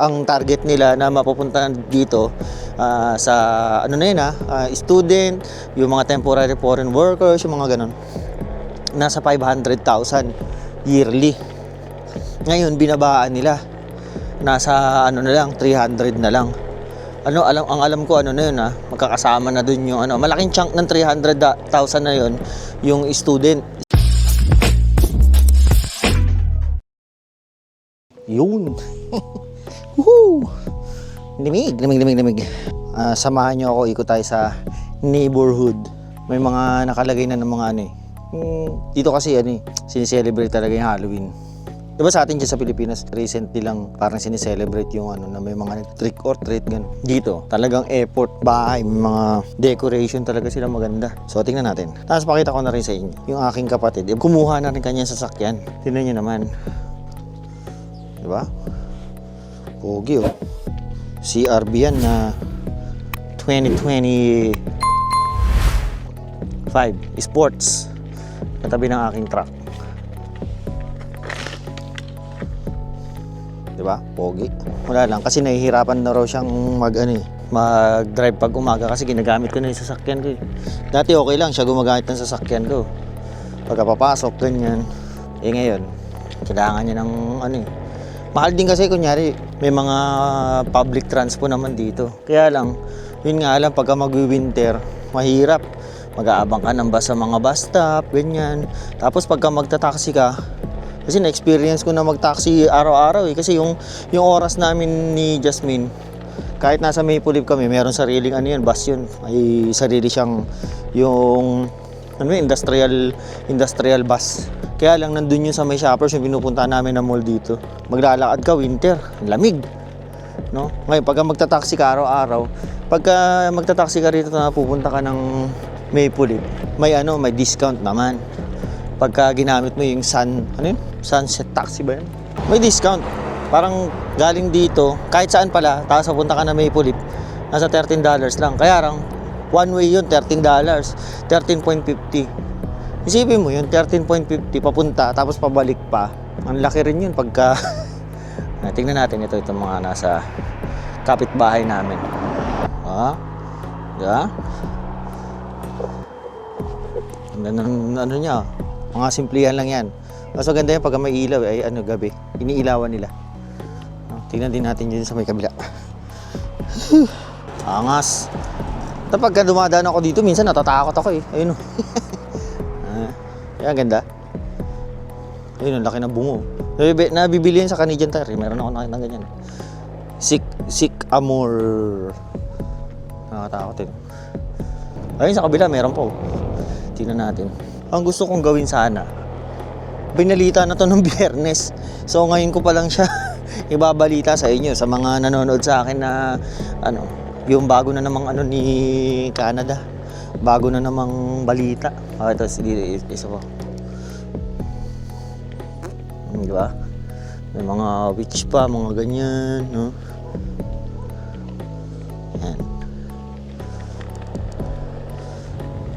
ang target nila na mapupunta dito ah, sa ano na yun ah, ah, student, yung mga temporary foreign workers, yung mga ganun. Nasa 500,000 yearly. Ngayon binabaan nila. Nasa ano na lang 300 na lang. Ano alam ang alam ko ano na yun ah, magkakasama na dun yung ano, malaking chunk ng 300,000 na yun yung student. Yun. Woohoo! Limig, limig, limig, limig. Ah, samahan nyo ako, ikot tayo sa neighborhood. May mga nakalagay na ng mga ano eh. Hmm, dito kasi ano eh, sinicelebrate talaga yung Halloween. Diba sa atin dyan sa Pilipinas, recently lang parang sinicelebrate yung ano na may mga trick or treat gan. Dito, talagang airport, bahay, may mga decoration talaga sila maganda. So tingnan natin. Tapos pakita ko na rin sa inyo, yung aking kapatid, kumuha na rin kanyang sasakyan. Tingnan nyo naman. Diba? Pogi oh. CRB yan na 2025 sports katabi ng aking truck. Diba? Pogi. Wala lang kasi nahihirapan na raw siyang mag ano eh, mag-drive pag umaga kasi ginagamit ko na yung sasakyan ko eh. Dati okay lang siya gumagamit ng sasakyan ko. Pagka papasok, ganyan. Eh ngayon, kailangan niya ng ano eh, Mahal din kasi kunyari may mga public transpo naman dito. Kaya lang, yun nga lang pagka mag-winter, mahirap. Mag-aabang ka ng bus sa mga bus stop, ganyan. Tapos pagka magta-taxi ka, kasi na-experience ko na mag-taxi araw-araw eh. Kasi yung, yung oras namin ni Jasmine, kahit nasa Maple Leaf kami, meron sariling ano yun, bus yun. May sarili siyang yung ano industrial industrial bus. Kaya lang nandun yun sa may shoppers yung pinupunta namin na mall dito. Maglalakad ka winter, lamig. No? Ngayon, pagka magta-taxi ka araw-araw, pagka magta-taxi ka rito na pupunta ka ng Maple may ano, may discount naman. Pagka ginamit mo yung sun, ano yun? Sunset taxi ba yun? May discount. Parang galing dito, kahit saan pala, tapos pupunta ka na Maple nasa $13 lang. Kaya lang, one way yun, $13. 13.50. Isipin mo yun, 13.50 papunta, tapos pabalik pa. Ang laki rin yun pagka... Ah, Tingnan natin ito, itong mga nasa kapitbahay namin. Ha? Diba? Ang ganda ng ano niya, mga simplihan lang yan. Mas maganda yan pag may ilaw, ay ano, gabi. Iniilawan nila. Ah, Tingnan din natin yun sa may kabila. Angas. Pagka dumadaan ako dito, minsan natatakot ako eh. Ayun o. yan, ganda. Ayun, ang laki ng bungo. Nabibi, nabibili yan sa Canadian Tire. Meron ako nakita ng ganyan. Sik, sik amor. Nakakatakot eh. Ayun, sa kabila, meron po. Tingnan natin. Ang gusto kong gawin sana, binalita na to ng biyernes. So ngayon ko pa lang siya ibabalita sa inyo, sa mga nanonood sa akin na ano, yung bago na namang ano ni Canada. Bago na namang balita. Ah, ito, sige, isa po. Hmm, Di ba? May mga witch pa, mga ganyan, no? Yan.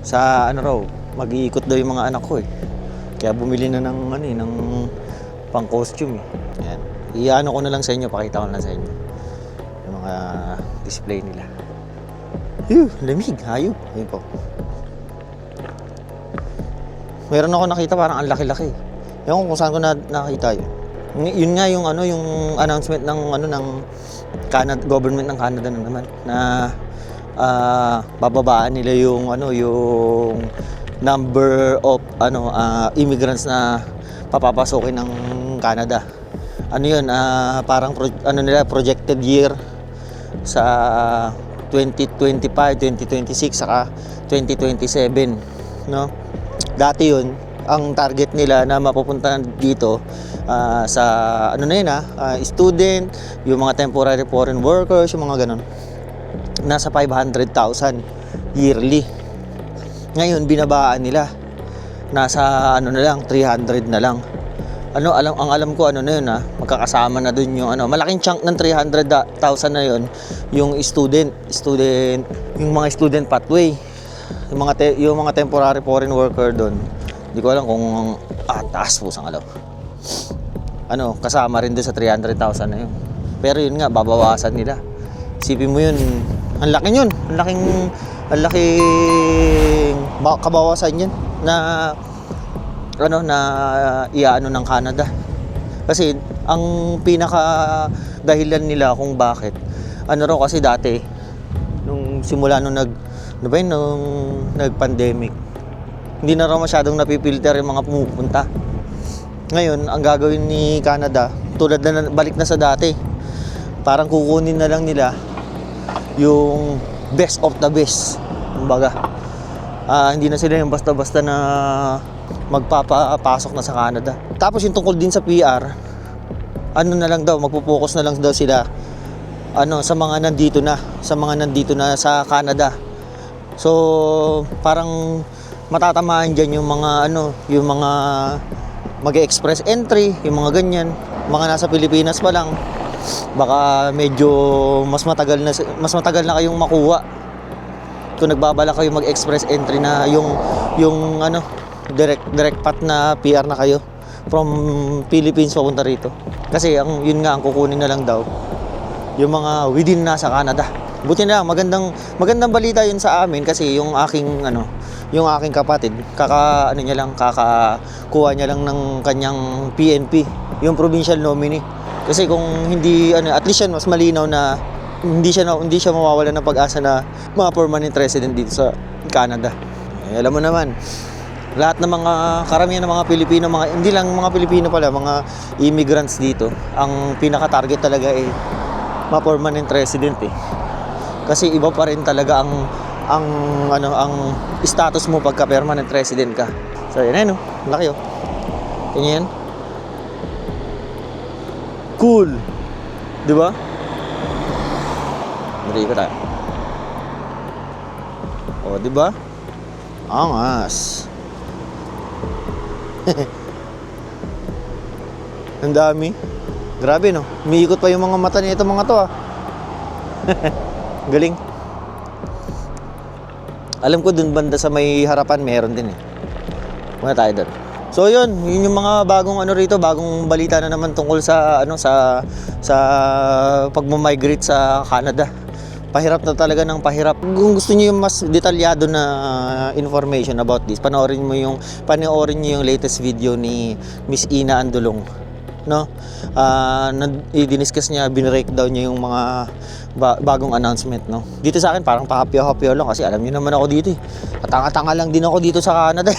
Sa ano raw, mag-iikot daw yung mga anak ko eh. Kaya bumili na ng ano eh, ng pang costume eh. Yan. Iano ko na lang sa inyo, pakita ko na lang sa inyo. Yung mga display nila. Yuh, lamig, hayop. Ayun po. Meron ako nakita parang ang laki-laki. Ewan ko kung saan ko na nakita yun. Yun nga yung ano yung announcement ng ano ng Canada government ng Canada na naman na ah, bababaan nila yung ano yung number of ano ah, immigrants na papapasokin ng Canada. Ano yun, ah, parang pro- ano nila projected year sa 2025, 2026 saka 2027, no? Dati yun, ang target nila na mapupunta dito ah, sa ano na yun ah, ah, student, yung mga temporary foreign workers, yung mga ganun. Nasa 500,000 yearly. Ngayon binabaan nila. Nasa ano na lang 300 na lang. Ano alam ang alam ko ano na yun ah, magkakasama na dun yung ano, malaking chunk ng 300,000 na yun yung student, student, yung mga student pathway. Yung mga te- yung mga temporary foreign worker doon. Hindi ko alam kung ah, taas po sang alaw. Ano, kasama rin doon sa 300,000 na yun. Pero yun nga, babawasan nila. Isipin mo yun, ang laki yun. Ang laking, ang laking ba- kabawasan yun na ano na iaano ng Canada. Kasi ang pinaka dahilan nila kung bakit ano raw kasi dati nung simula nung nag ano ba yun, nung nag-pandemic hindi na raw masyadong napipilter yung mga pumupunta. Ngayon, ang gagawin ni Canada, tulad na balik na sa dati. Parang kukunin na lang nila yung best of the best. Kumbaga, ah, hindi na sila yung basta-basta na magpapapasok na sa Canada. Tapos yung tungkol din sa PR, ano na lang daw, magpo-focus na lang daw sila ano sa mga nandito na, sa mga nandito na sa Canada. So, parang matatamaan diyan yung mga ano, yung mga mag-express entry, yung mga ganyan, mga nasa Pilipinas pa lang. Baka medyo mas matagal na mas matagal na kayong makuha kung nagbabala kayo mag-express entry na yung yung ano direct direct path na PR na kayo from Philippines papunta rito. Kasi ang yun nga ang kukunin na lang daw yung mga within na sa Canada. Buti na lang, magandang magandang balita yun sa amin kasi yung aking ano, yung aking kapatid, kaka ano niya lang, kakakuha niya lang ng kanyang PNP, yung provincial nominee. Kasi kung hindi ano, at least yan mas malinaw na hindi siya na, hindi siya mawawala ng pag-asa na mga permanent resident dito sa Canada. Eh, alam mo naman, lahat ng mga karamihan ng mga Pilipino, mga hindi lang mga Pilipino pala, mga immigrants dito, ang pinaka-target talaga eh mga permanent resident eh. Kasi iba pa rin talaga ang ang ano ang status mo pagka permanent resident ka. So yun ayun, oh. laki oh. Tingnan yan. Cool. 'Di ba? Bari ko tayo. Oh, 'di ba? Angas. Ang dami. Grabe no. Umiikot pa yung mga mata nito mga to ah. Galing. Alam ko dun banda sa may harapan meron din eh. Muna tayo doon. So yun, yun yung mga bagong ano rito, bagong balita na naman tungkol sa ano sa sa pagmo-migrate sa Canada. Pahirap na talaga ng pahirap. Kung gusto niyo yung mas detalyado na information about this, panoorin mo yung panoorin niyo yung latest video ni Miss Ina Andulong no? Ah, uh, i-discuss niya, binreakdown niya yung mga ba- bagong announcement, no? Dito sa akin parang pahapyo-hapyo lang kasi alam niyo naman ako dito eh. Tanga-tanga lang din ako dito sa Canada.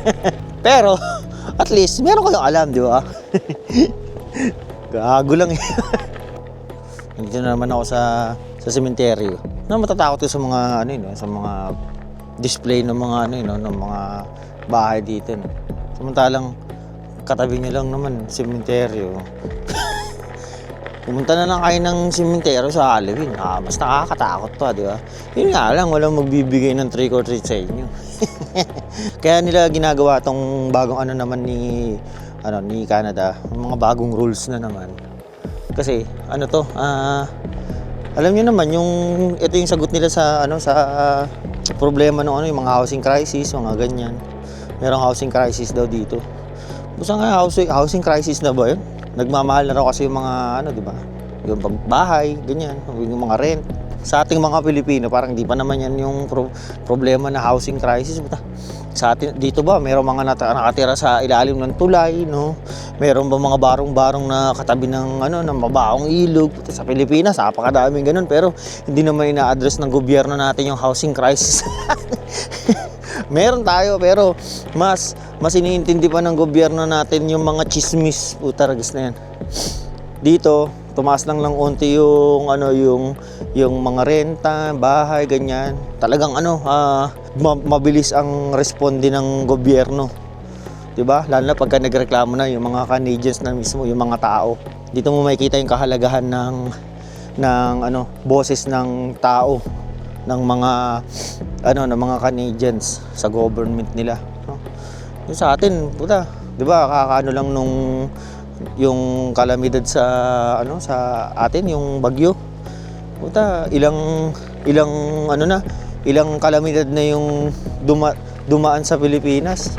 Pero at least meron kayong alam, di ba? Gago lang eh. Nandito na naman ako sa sa sementeryo. Na matatakot ko sa mga ano yun, eh, sa mga display ng mga ano yun, no, ng mga bahay dito. No. Samantalang katabi niya lang naman, sementeryo. Pumunta na lang kayo ng sementeryo sa Halloween. Ah, mas nakakatakot pa, di ba? Yun nga lang, walang magbibigay ng trick or treat sa inyo. Kaya nila ginagawa tong bagong ano naman ni ano ni Canada, mga bagong rules na naman. Kasi ano to, ah alam niyo naman yung ito yung sagot nila sa ano sa problema ng ano yung mga housing crisis, mga ganyan. Merong housing crisis daw dito. Basta nga housing, housing crisis na ba yun? Nagmamahal na raw kasi yung mga ano, di ba? Yung bahay, ganyan, yung mga rent. Sa ating mga Pilipino, parang di pa naman yan yung pro- problema na housing crisis. Sa atin, dito ba, mayroong mga nata- nakatira sa ilalim ng tulay, no? Mayroon ba mga barong-barong na katabi ng ano, ng mabaong ilog? Puta, Sa Pilipinas, napakadaming ganun. Pero hindi naman ina-address ng gobyerno natin yung housing crisis. Meron tayo pero mas mas iniintindi pa ng gobyerno natin yung mga chismis utaragis na yan. Dito, tumaas lang lang unti yung ano yung yung mga renta, bahay, ganyan. Talagang ano, ma- mabilis ang responde ng gobyerno. 'Di ba? Lalo na pagka nagreklamo na yung mga Canadians na mismo, yung mga tao. Dito mo makikita yung kahalagahan ng ng ano, boses ng tao ng mga ano ng mga Canadians sa government nila no? yung sa atin puta 'di ba kakaano lang nung yung kalamidad sa ano sa atin yung bagyo. Puta ilang ilang ano na ilang kalamidad na yung duma, dumaan sa Pilipinas.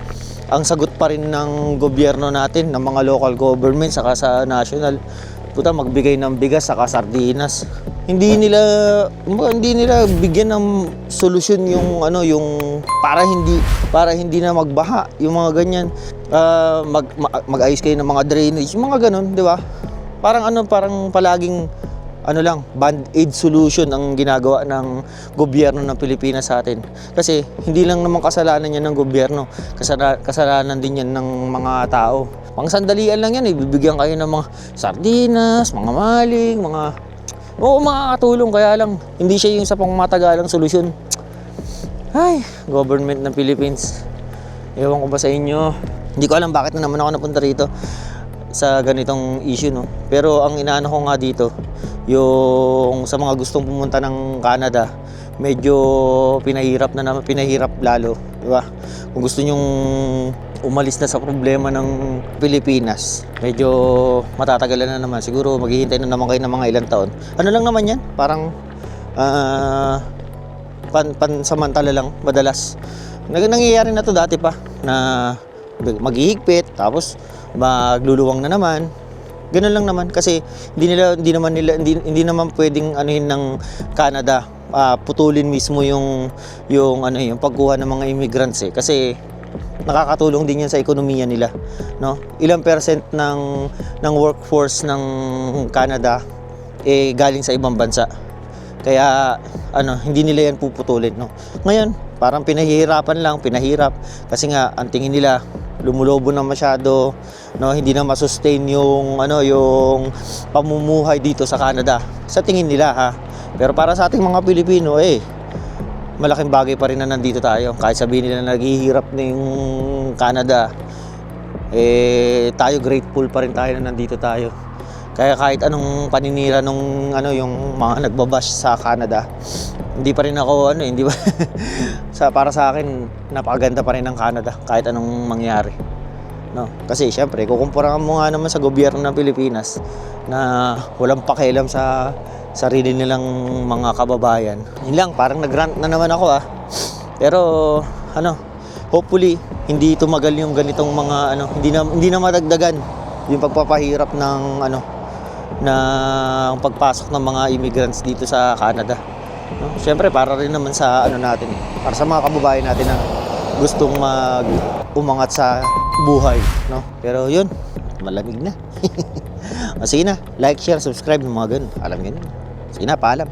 Ang sagot pa rin ng gobyerno natin ng mga local government saka sa national. Puta magbigay ng bigas sa sardinas. Hindi nila hindi nila bigyan ng solusyon yung ano yung para hindi para hindi na magbaha yung mga ganyan. Ah, mag ma- mag-ayos kayo ng mga drainage, yung mga ganun, di ba? Parang ano, parang palaging ano lang, band-aid solution ang ginagawa ng gobyerno ng Pilipinas sa atin. Kasi hindi lang naman kasalanan yan ng gobyerno, kasala, kasalanan din yan ng mga tao. Pang sandalian lang yan, ibibigyan kayo ng mga sardinas, mga maling, mga... Oo, makakatulong, kaya lang, hindi siya yung sa pangmatagalang solusyon. Ay, government ng Philippines. Ewan ko ba sa inyo. Hindi ko alam bakit na naman ako napunta rito sa ganitong issue, no? Pero ang inaano ko nga dito, yung sa mga gustong pumunta ng Canada, medyo pinahirap na naman, pinahirap lalo, di ba? Kung gusto nyong umalis na sa problema ng Pilipinas, medyo matatagalan na naman. Siguro maghihintay na naman kayo ng mga ilang taon. Ano lang naman yan? Parang ah, pan pansamantala lang madalas. Nag nangyayari na to dati pa na maghihigpit tapos magluluwang na naman. Ganun lang naman kasi hindi nila hindi naman nila hindi, hindi naman pwedeng anuhin ng Canada ah, putulin mismo yung yung ano yung pagkuha ng mga immigrants eh kasi nakakatulong din yan sa ekonomiya nila no ilang percent ng ng workforce ng Canada eh galing sa ibang bansa kaya ano, hindi nila yan puputulin, no. Ngayon, parang pinahihirapan lang, pinahirap kasi nga ang tingin nila lumulobo na masyado, no, hindi na masustain yung ano, yung pamumuhay dito sa Canada. Sa tingin nila ha. Pero para sa ating mga Pilipino eh malaking bagay pa rin na nandito tayo. Kahit sabihin nila naghihirap na yung Canada, eh tayo grateful pa rin tayo na nandito tayo. Kaya kahit anong paninira nung ano yung mga nagbabash sa Canada, hindi pa rin ako ano, hindi ba sa para sa akin napakaganda pa rin ng Canada kahit anong mangyari. No, kasi syempre kukumpara mo nga naman sa gobyerno ng Pilipinas na walang pakialam sa sarili nilang mga kababayan. Yun lang, parang nagrant na naman ako ah. Pero ano, hopefully hindi tumagal yung ganitong mga ano, hindi na hindi na madagdagan yung pagpapahirap ng ano ng pagpasok ng mga immigrants dito sa Canada. No? Siyempre para rin naman sa ano natin, para sa mga kababayan natin na gustong mag umangat sa buhay, no? Pero 'yun, malamig na. o, sige na, like, share, subscribe mga ganun. Alam na. Sige na, paalam.